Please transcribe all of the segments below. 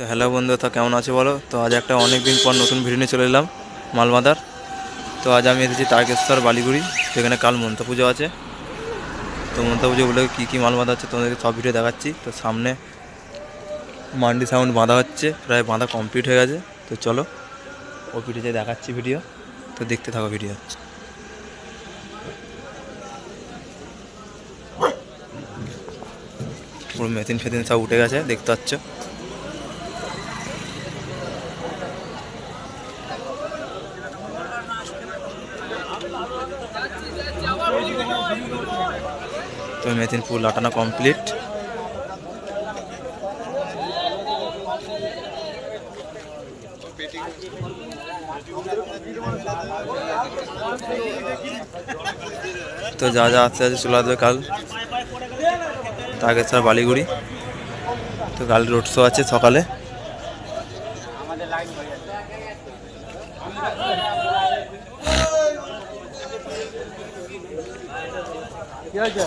তো হ্যালো বন্ধু, তো কেমন আছে বলো? তো আজ একটা অনেক দিন পর নতুন ভিডিও নিয়ে চলে এলাম, মালমাদার। তো আজ আমি এসেছি তারকেশ্বর বালিগুড়ি সেখানে কাল মন্ত্র পুজো আছে। তো মন্ত্র পুজো বলে কী কী মালমাদা আছে তোমাদেরকে সব ভিডিও দেখাচ্ছি। তো সামনে মান্ডি সাউন্ড বাঁধা হচ্ছে, প্রায় বাঁধা কমপ্লিট হয়ে গেছে। তো চলো, ও ভিডিওতে দেখাচ্ছি ভিডিও। তো দেখতে থাকো ভিডিও। পুরো মেশিন ফেতিন সব উঠে গেছে, দেখতে পাচ্ছ? তো মেশিন ফুল লাটানো কমপ্লিট। তো যা যা আস্তে আস্তে চলে আসবে কাল। তারকেশ্বর বালিগুড়ি। তো কাল রোড শো আছে সকালে। তো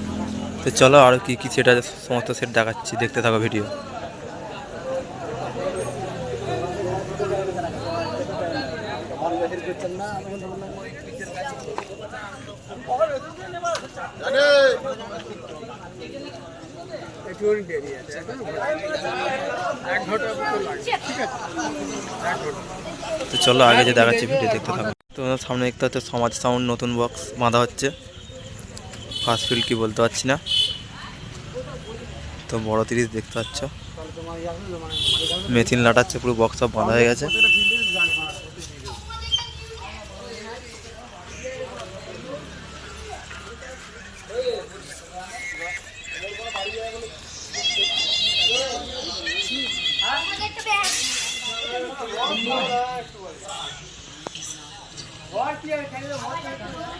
তো চলো আর কি কি সেটা সমস্ত সেট দেখাচ্ছি, দেখতে থাকো ভিডিও তো চলো আগে যে দেখাচ্ছি ভিডিও দেখতে থাকো। তোমার সামনে দেখতে হচ্ছে সমাজ সাউন্ড নতুন বক্স বাঁধা হচ্ছে। ফার্স্ট ফিল্ড কি বলতে পারছি না। তো বড় তিরিশ দেখতে পাচ্ছ। মেথিন লাটাচ্ছে পুরো বক্স সব বাঁধা হয়ে গেছে। তো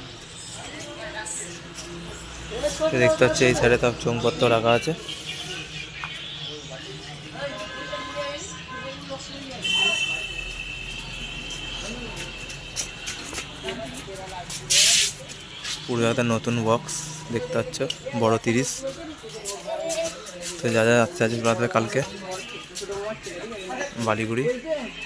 দেখতে পাচ্ছি, এই সাইডে সব চোঙপত্র রাখা আছে। পুরো একটা নতুন বক্স দেখতে পাচ্ছ, বড় তিরিশ। তো যা যা আসতে আছে কালকে, বালিগুড়ি।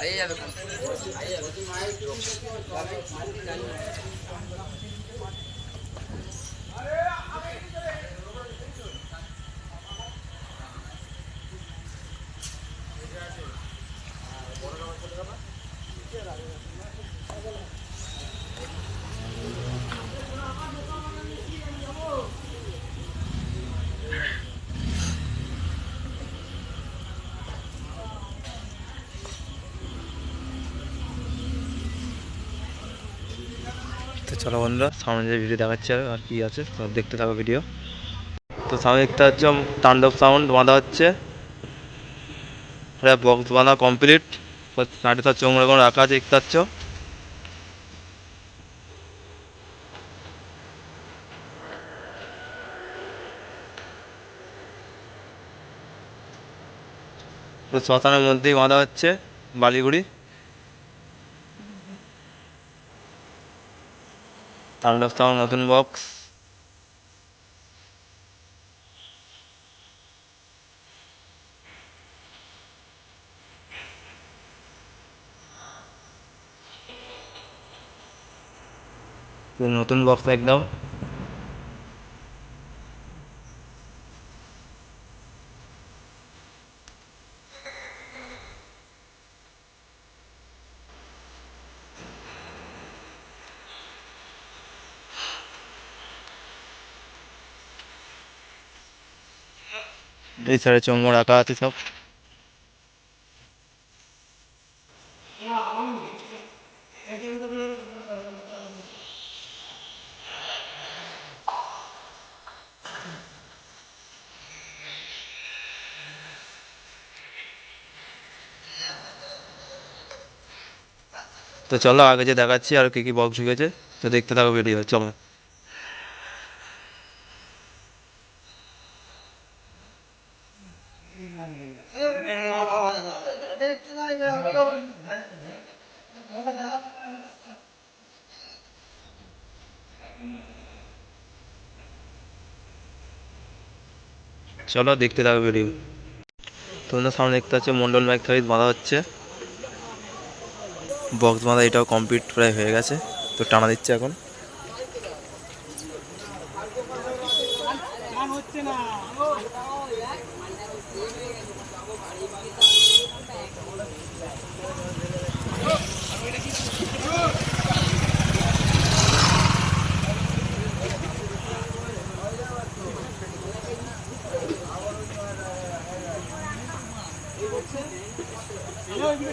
आइए তো চলো বন্ধুরা, সামনে যে ভিডিও দেখাচ্ছে আর কি আছে সব দেখতে থাকো ভিডিও তো সামনে দেখতে হচ্ছে তাণ্ডব সাউন্ড বাঁধা হচ্ছে। বক্স বাঁধা কমপ্লিট সাড়ে সাত চোখ রকম রাখা আছে, দেখতে পাচ্ছ? শ্মশানের মধ্যেই বাঁধা হচ্ছে, বালিগুড়ি। তাণ্ডব সাউন্ড নতুন বক্স নতুন বক্স একদম এই সাইডে চঙ্গ রাখা আছে সব। তো চলো আগে যে দেখাচ্ছি আর কি কি বক্স ঢুকেছে, তো দেখতে থাকো ভিডিও চলো। চলো দেখতে থাকো ভিডিও তোমাদের সামনে দেখতে পাচ্ছ মন্ডল মাইক থাকি বাঁধা হচ্ছে। বক্স বাঁধা এটাও কমপ্লিট প্রায় হয়ে গেছে। তো টানা দিচ্ছে এখন।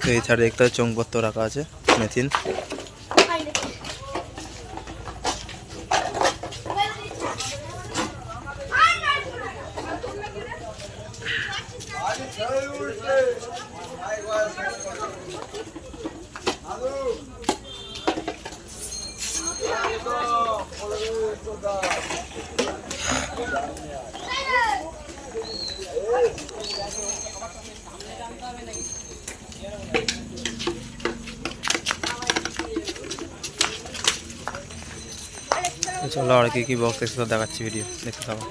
তো এই সাইডে দেখতে পাচ্ছ চোঙপত্র রাখা আছে মেথিন তো চলো আর কি কি বক্স দেখতে দেখাচ্ছি ভিডিও দেখতে থাকো।